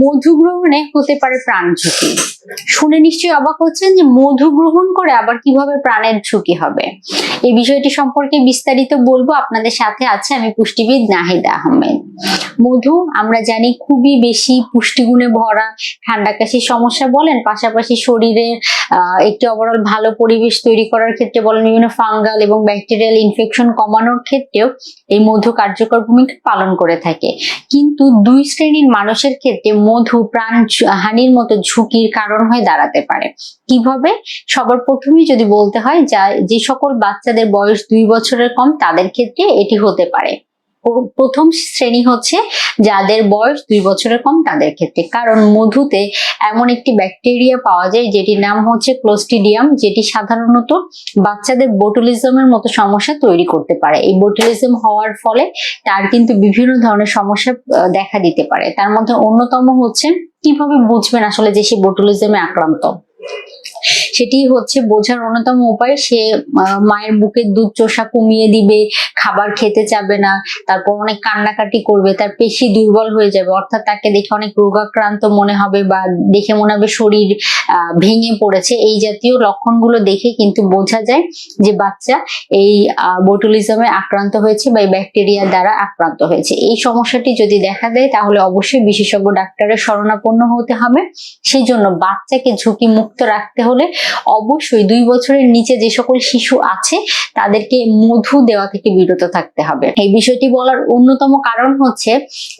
মধু গ্রহণে হতে পারে প্রাণ ঝুঁকি। শুনে নিশ্চয়ই অবাক হচ্ছেন যে মধু গ্রহণ করে আবার কীভাবে প্রাণের ঝুঁকি হবে। এই বিষয়টি সম্পর্কে বিস্তারিত বলব। আপনাদের সাথে আছে আমি পুষ্টিবিদ নাহিদা আহমেদ। মধু, আমরা জানি, খুবই বেশি পুষ্টিগুণে ভরা, ঠান্ডা কাশির সমস্যা বলেন, পাশাপাশি শরীরে একটি ওভারঅল ভালো পরিবেশ তৈরি করার ক্ষেত্রে বলেন বিভিন্ন ফাঙ্গাল এবং ব্যাকটেরিয়াল ইনফেকশন কমানোর ক্ষেত্রেও এই মধু কার্যকর ভূমিকা পালন করে থাকে। কিন্তু দুই শ্রেণির মানুষের ক্ষেত্রে মধু, প্রাণ হানির মতো ঝুঁকির কারণ হয়ে দাঁড়াতে পারে। কীভাবে? সবার প্রথমেই যদি বলতে হয়, যা, যে সকল বাচ্চাদের বয়স দুই বছরের কম, তাদের ক্ষেত্রে এটি হতে পারে। প্রথম শ্রেণি হচ্ছে যাদের বয়স দুই বছরের কম তাদের ক্ষেত্রে। কারণ মধুতে এমন একটি ব্যাকটেরিয়া পাওয়া যায় যেটির নাম হচ্ছে ক্লোস্টিডিয়াম যেটি সাধারণত বাচ্চাদের বোটুলিজমের মতো সমস্যা তৈরি করতে পারে। এই বোটুলিজম হওয়ার ফলে তার কিন্তু বিভিন্ন ধরনের সমস্যা দেখা দিতে পারে। তার মধ্যে অন্যতম হচ্ছে, কীভাবে বুঝবেন আসলে যে সে বোটুলিজমে আক্রান্ত? সেটি হচ্ছে বোঝার অন্যতম উপায়, সে মায়ের বুকের দুধ চোষা কমিয়ে দিবে, খাবার খেতে চাবে না, তারপর অনেক কান্নাকাটি করবে, তার পেশি দুর্বল হয়ে যাবে, অর্থাৎ তাকে দেখে অনেক রোগাক্রান্ত মনে হবে বা দেখে মনে হবে শরীর ভেঙে পড়েছে। এই জাতীয় লক্ষণগুলো দেখে কিন্তু বোঝা যায় যে বাচ্চা এই বোটুলিজমে আক্রান্ত হয়েছে বা এই ব্যাকটেরিয়া দ্বারা আক্রান্ত হয়েছে। এই সমস্যাটি যদি দেখা দেয়, তাহলে অবশ্যই বিশেষজ্ঞ ডাক্তারের শরণাপন্ন হতে হবে। সেই জন্য বাচ্চাকে ঝুঁকি মুক্ত রাখতে হলে অবশ্যই দুই বছরের নিচে যে সকল শিশু আছে, তাদেরকে মধু দেওয়া থেকে বিরত থাকতে হবে। এই বিষয়টি বলার অন্যতম কারণ হচ্ছে,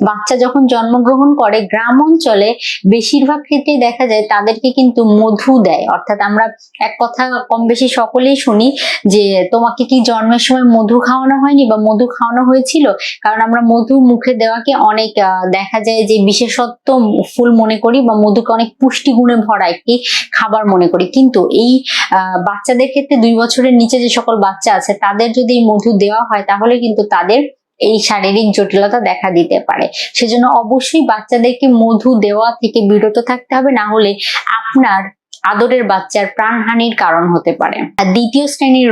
বাচ্চা যখন জন্মগ্রহণ করে গ্রাম অঞ্চলে বেশিরভাগ ক্ষেত্রেই দেখা যায় তাদেরকে কিন্তু মধু দেয়। অর্থাৎ আমরা এক কথা কম বেশি সকলেই শুনি যে, তোমাকে কি জন্মের সময় মধু খাওয়ানো হয়নি বা মধু খাওয়ানো হয়েছিল? কারণ আমরা মধু মুখে দেওয়াকে অনেক দেখা যায় যে বিশেষত্ব ফুল মনে করি বা মধুকে অনেক পুষ্টিগুণে ভরা একটি খাবার মনে করি। কিন্তু এই বাচ্চাদের ক্ষেত্রে দুই বছরের নিচে যে সকল বাচ্চা আছে, তাদের যদি এই মধু দেওয়া হয়, তাহলে কিন্তু তাদের এই শারীরিক জটিলতা দেখা দিতে পারে। সেজন্য অবশ্যই বাচ্চাদেরকে মধু দেওয়া থেকে বিরত থাকতে হবে। না হলে আপনার আদরের বাচ্চার প্রাণহানির কারণ হতে পারে। আর দ্বিতীয় শ্রেণির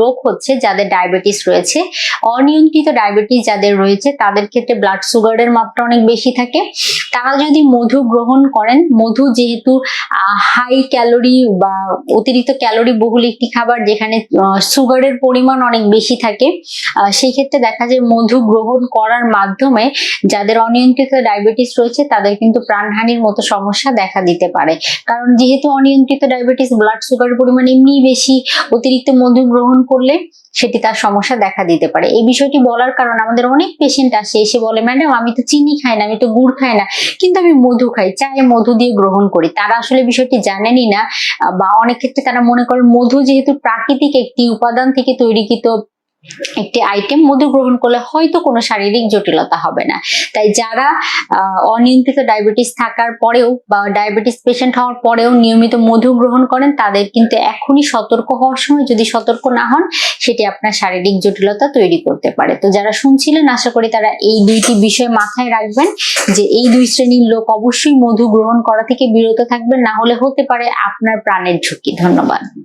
লোক হচ্ছে যাদের ডায়াবেটিস রয়েছে। অনিয়ন্ত্রিত ডায়াবেটিস যাদের রয়েছে, তাদের ক্ষেত্রে ব্লাড সুগারের মাত্রা অনেক বেশি থাকে। তারা যদি মধু গ্রহণ করেন, মধু যেহেতু হাই ক্যালোরি বা অতিরিক্ত ক্যালোরি বহুল একটি খাবার যেখানে সুগারের পরিমাণ অনেক বেশি থাকে সেই ক্ষেত্রে দেখা যায় মধু গ্রহণ করার মাধ্যমে যাদের অনিয়ন্ত্রিত ডায়াবেটিস রয়েছে, তাদের কিন্তু প্রাণহানির মতো সমস্যা দেখা দিতে পারে। কারণ যেহেতু অনিয়ন্ত্রিত ডায়াবেটিস ব্লাড সুগারের পরিমাণ এমনিই বেশি, অতিরিক্ত মধু গ্রহণ করলে সেটি তার সমস্যা দেখা দিতে পারে। এই বিষয়টি বলার কারণ আমাদের অনেক পেশেন্ট আসে, এসে বলে, ম্যাডাম, আমি তো চিনি খাই না, আমি তো গুড় খাই না, কিন্তু আমি মধু খাই, চায়ে মধু দিয়ে গ্রহণ করি। তারা আসলে বিষয়টি জানেনই না, বা অনেক ক্ষেত্রে তারা মনে করেন মধু যেহেতু প্রাকৃতিক একটি উপাদান থেকে তৈরিকৃত একটি আইটেম মধু গ্রহণ করলে হয়তো কোনো শারীরিক জটিলতা হবে না। তাই যারা অনিয়ন্ত্রিত ডায়াবেটিস থাকার পরেও বা ডায়াবেটিস পেশেন্ট হওয়ার পরেও নিয়মিত মধু গ্রহণ করেন, তাদের কিন্তু এখনই সতর্ক হওয়ার সময় যদি সতর্ক না হন, সেটি আপনার শারীরিক জটিলতা তৈরি করতে পারে। তো যারা শুনছিলেন, আশা করি তারা এই দুইটি বিষয় মাথায় রাখবেন, যে এই দুই শ্রেণির লোক অবশ্যই মধু গ্রহণ করা থেকে বিরত থাকবেন, না হলে হতে পারে আপনার প্রাণের ঝুঁকি। ধন্যবাদ।